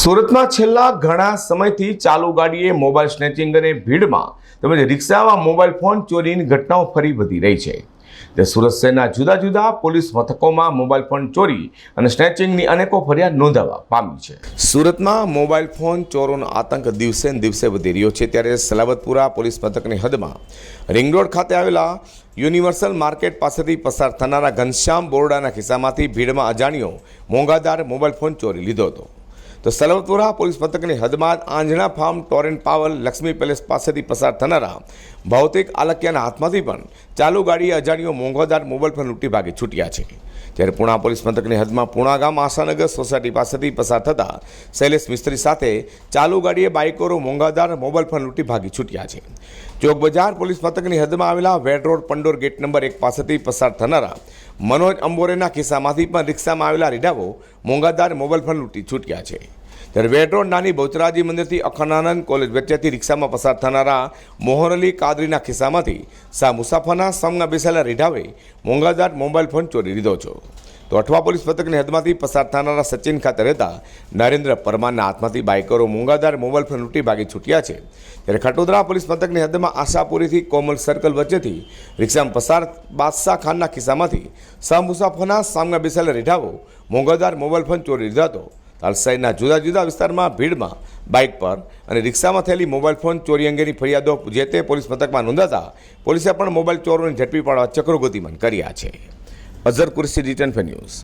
સુરતમાં છેલ્લા ઘણા સમયથી ચાલુ ગાડીએ મોબાઈલ સ્નેચિંગ અને ભીડમાં તેમજ રિક્ષામાં મોબાઈલ ફોન ચોરીની ઘટનાઓ ફરી વધી રહી છે. તે સુરત શહેરના જુદા જુદા પોલીસ મથકોમાં મોબાઈલ ફોન ચોરી અને સ્નેચિંગની અનેકો ફરિયાદ નોંધાવા પામી છે. સુરતમાં મોબાઈલ ફોન ચોરોનો આતંક દિવસે દિવસે વધી રહ્યો છે ત્યારે સલાબતપુરા પોલીસ મથકની હદમાં રિંગ રોડ ખાતે આવેલા યુનિવર્સલ માર્કેટ પાસેથી પસાર થનારા ઘનશ્યામ બોરડાના ખિસ્સામાંથી ભીડમાં અજાણ્યો મોંઘાદાર મોબાઈલ ફોન ચોરી લીધો હતો. તો સલવતપુરા પોલીસ મથકની હદમાં Anjana farm Torrent Power Laxmi palace પાસેથી પસાર થનારા ભૌતિક આલકિયાના હાથમાંથી પણ ચાલુ ગાડીએ અજાણ્યો મોંઘોદાર મોબાઈલ ફોન લૂંટી ભાગી છૂટ્યા છે. ત્યારે પુણા પોલીસ મથકની હદમાં પુણા ગામ આશાનગર સોસાયટી પાસેથી પસાર થતા શૈલેષ મિસ્ત્રી સાથે ચાલુ ગાડીએ બાઇકરો મોંઘાદાર મોબાઈલ ફોન લૂંટી ભાગી છૂટ્યા છે. ચોક બજાર પોલીસ મથકની હદમાં આવેલા Ved road Pandor gate number એક પાસેથી પસાર થનારા મનોજ અંબોરેના કિસ્સામાંથી પણ રિક્ષામાં આવેલા રીઢાઓ મોંઘાદાર મોબાઈલ ફોન લૂંટી છૂટ્યા છે. ત્યારે વેડ રોડ નાની બહુચરાજી મંદિરથી અખંડાનંદ કોલેજ વચ્ચેથી રિક્ષામાં પસાર થનારા મોહર અલી કાદરીના ખિસ્સામાંથી સા મુસાફરના સંગમાં બેસેલા રીઢાવે મોંઘાજાટ મોબાઈલ ફોન ચોરી લીધો છો. તો અઠવા પોલીસ પથકની હદમાંથી પસાર થનારા સચિન ખાતે રહેતા નરેન્દ્ર પરમારના હાથમાંથી બાઇકરો મોંઘાદાર મોબાઈલ ફોન લૂંટી ભાગી છૂટ્યા છે. ત્યારે ખટોદરા પોલીસ પથકની હદમાં આશાપુરીથી કોમલ સર્કલ વચ્ચેથી રિક્ષામાં પસાર બાદશાહ ખાનના ખિસ્સામાંથી સહ મુસાફરના સામના બેસેલા રીઢાવો મોંઘાદાર મોબાઈલ ફોન ચોરી લીધો હતો. શહેરના જુદા જુદા વિસ્તારમાં ભીડમાં બાઇક પર અને રિક્ષામાં થયેલી મોબાઈલ ફોન ચોરી અંગેની ફરિયાદો જે તે પોલીસ મથકમાં નોંધાતા પોલીસે પણ મોબાઈલ ચોરોને ઝડપી પાડવા ચક્રો ગતિમાન કર્યા છે. અઝર કુરસી રિટર્ન ન્યૂઝ.